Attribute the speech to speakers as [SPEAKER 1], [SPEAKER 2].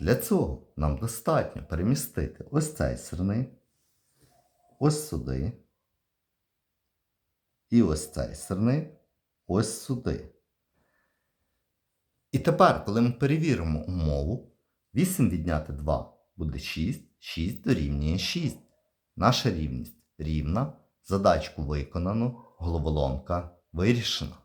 [SPEAKER 1] Для цього нам достатньо перемістити ось цей сирник, ось сюди, і ось цей сирник, ось сюди. І тепер, коли ми перевіримо умову, 8 відняти 2 буде 6, 6 дорівнює 6. Наша рівність рівна, задачку виконано, головоломка вирішена.